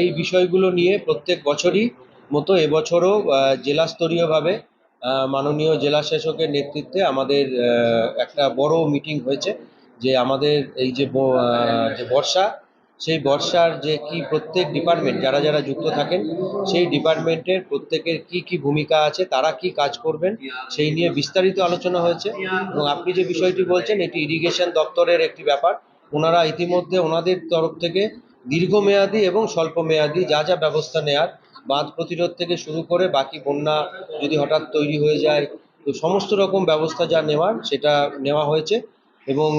এই বিষয়গুলো নিয়ে প্রত্যেক বছরই মতো এবছরও জেলাস্তরীয়ভাবে মাননীয় জেলা শাসকের নেতৃত্বে আমাদের একটা বড় মিটিং হয়েছে যে আমাদের এই যে যে বর্ষা, সেই বর্ষার যে কি প্রত্যেক ডিপার্টমেন্ট, যারা যারা যুক্ত থাকেন, সেই ডিপার্টমেন্টের প্রত্যেকের কি কি ভূমিকা আছে, তারা কি কাজ করবেন, সেই নিয়ে বিস্তারিত আলোচনা হয়েছে। এবং আপনি যে বিষয়টি বলছেন, এটি ইরিগেশন দপ্তরের একটি ব্যাপার। ওনারা ইতিমধ্যে ওনাদের তরফ থেকে দীর্ঘমেয়াদী এবং স্বল্প মেয়াদী যা যা ব্যবস্থা নেয়ার বাঁধ প্রতিরোধ থেকে শুরু করে বাকি বন্যা যদি হঠাৎ তৈরি হয়ে যায়, তো সমস্ত রকম ব্যবস্থা যা নেওয়ার সেটা নেওয়া হয়েছে। এবং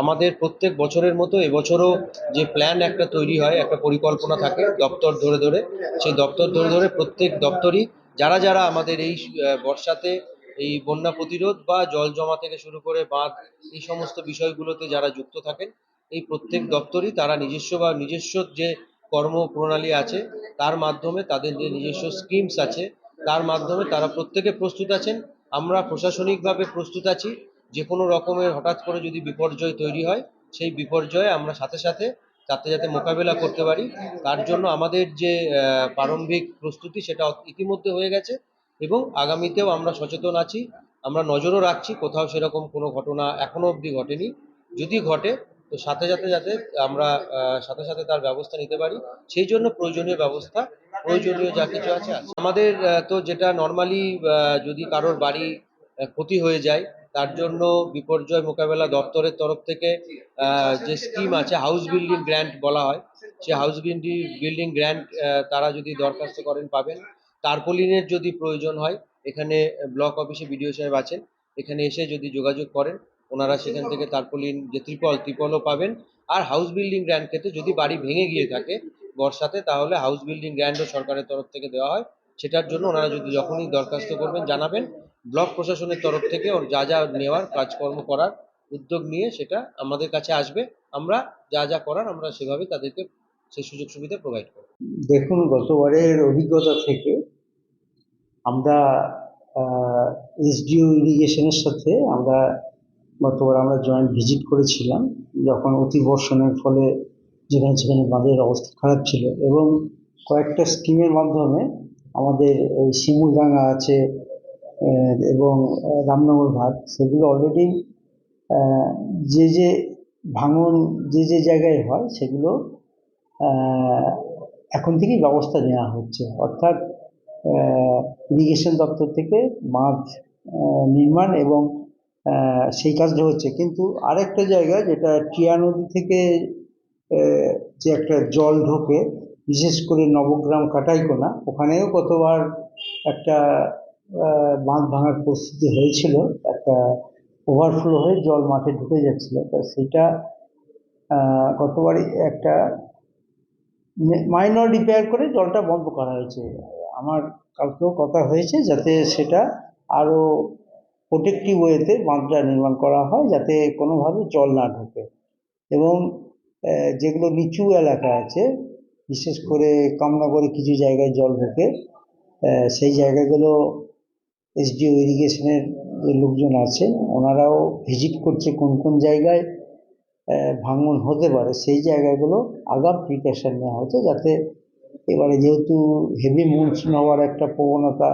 আমাদের প্রত্যেক বছরের মতো এবছরও যে প্ল্যান একটা তৈরি হয়, একটা পরিকল্পনা থাকে দপ্তর ধরে ধরে, সেই দপ্তর ধরে ধরে প্রত্যেক দপ্তরই যারা যারা আমাদের এই বর্ষাতে এই বন্যা প্রতিরোধ বা জল জমা থেকে শুরু করে বাঁধ এই সমস্ত বিষয়গুলোতে যারা যুক্ত থাকেন এই প্রত্যেক দপ্তরই তারা নিজস্ব বা নিজস্ব যে কর্মপ্রণালী আছে, তার মাধ্যমে তাদের যে নিজস্ব স্কিমস আছে, তার মাধ্যমে তারা প্রত্যেকে প্রস্তুত আছেন। আমরা প্রশাসনিকভাবে প্রস্তুত আছি। যে কোনো রকমের হঠাৎ করে যদি বিপর্যয় তৈরি হয়, সেই বিপর্যয়ে আমরা সাথে সাথে যাতে যাতে মোকাবেলা করতে পারি। তার জন্য আমাদের যে প্রারম্ভিক প্রস্তুতি সেটা ইতিমধ্যে হয়ে গেছে এবং আগামীতেও আমরা সচেতন আছি। আমরা নজরও রাখছি, কোথাও সেরকম কোনো ঘটনা এখনও অবধি ঘটেনি। যদি ঘটে তো সাথে সাথে যাতে আমরা সাথে সাথে তার ব্যবস্থা নিতে পারি সেই জন্য প্রয়োজনীয় ব্যবস্থা, প্রয়োজনীয় যা কিছু আছে। আমাদের তো যেটা নর্মালি যদি কারোর বাড়ি ক্ষতি হয়ে যায়, তার জন্য বিপর্যয় মোকাবেলা দপ্তরের তরফ থেকে যে স্কিম আছে হাউস বিল্ডিং গ্র্যান্ট বলা হয় সেই হাউস বিল্ডিং বিল্ডিং গ্র্যান্ট তারা যদি দরখাস্ত করেন, পাবেন টার্পোলিনের যদি প্রয়োজন হয়, এখানে ব্লক অফিসে বিডিও সাহেব আছেন, এখানে এসে যদি যোগাযোগ করেন ওনারা সেখান থেকে তারপলিন যে ত্রিপল, ত্রিপলও পাবেন। আর হাউস বিল্ডিং গ্র্যান্ড ক্ষেত্রে যদি বাড়ি ভেঙে গিয়ে থাকে বর্ষাতে, তাহলে হাউস বিল্ডিং গ্র্যান্ডও সরকারের তরফ থেকে দেওয়া হয়। সেটার জন্য ওনারা যদি যখনই দরখাস্ত করবেন, জানাবেন। ব্লক প্রশাসনের তরফ থেকে ওর যা যা নেওয়ার, কাজকর্ম করার উদ্যোগ নিয়ে সেটা আমাদের কাছে আসবে। আমরা যা যা করার, আমরা সেভাবে তাদেরকে সেই সুযোগ সুবিধা প্রোভাইড করব। দেখুন, গতবারের অভিজ্ঞতা থেকে আমরা এসডিও ইরিগেশনের সাথে আমরা গতবার আমরা জয়েন্ট ভিজিট করেছিলাম, যখন অতি বর্ষণের ফলে যেখানে সেখানে বাঁধের অবস্থা খারাপ ছিল এবং কয়েকটা স্কিমের মাধ্যমে আমাদের এই শিমুলডাঙ্গা আছে এবং রামনগর ঘাট, সেগুলো অলরেডি যে যে ভাঙন, যে যে জায়গায় হয় সেগুলো এখন থেকেই ব্যবস্থা নেওয়া হচ্ছে। অর্থাৎ ইরিগেশন দপ্তর থেকে বাঁধ নির্মাণ এবং সেই কাজটা হচ্ছে। কিন্তু আরেকটা জায়গা যেটা টিয়া নদী থেকে যে একটা জল ঢোকে বিশেষ করে নবগ্রাম কাটাইকোনা ওখানেও কতবার একটা বাঁধ ভাঙার পরিস্থিতি হয়েছিল। একটা ওভারফ্লো হয়ে জল মাঠে ঢুকে যাচ্ছিল। তা সেটা আহ, গতবারই একটা মাইনর রিপেয়ার করে জলটা বন্ধ করা হয়েছে। আমার কালকেও কথা হয়েছে যাতে সেটা আরও প্রোটেক্টিভ ওয়েতে বাঁধটা নির্মাণ করা হয় যাতে কোনোভাবে জল না ঢোকে। এবং যেগুলো নিচু এলাকা আছে, বিশেষ করে কামনগরে কিছু জায়গায় জল ঢোকে সেই জায়গাগুলো এসডিও ইরিগেশনের লোকজন আছেন, ওনারাও ভিজিট করছে কোন কোন জায়গায় ভাঙন হতে পারে, সেই জায়গাগুলো আগাম প্রিকশন নেওয়া হচ্ছে যাতে এবারে যেহেতু হেভি মনসুন হওয়ার একটা প্রবণতা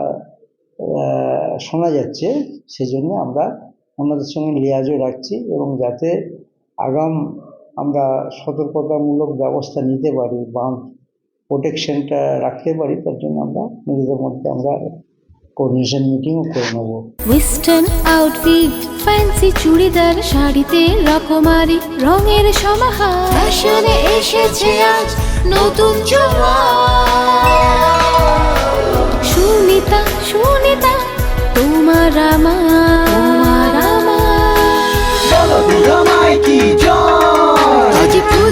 শোনা যাচ্ছে সেজন্য আমরা ওনাদের সঙ্গে লিয়াজও রাখছি এবং যাতে আগাম আমরা সতর্কতামূলক ব্যবস্থা নিতে পারি বা প্রোটেকশনটা রাখতে পারি তার জন্য আমরা নিজেদের মধ্যে আমরা কোঅর্ডিনেশন মিটিংও করে নেব। ওয়েস্টার্ন আউটফিট ফ্যান্সি চুড়িদার শাড়িতে রকমারি রঙের সমাহার। ফ্যাশনে এসেছে আজ নতুন সুনিতা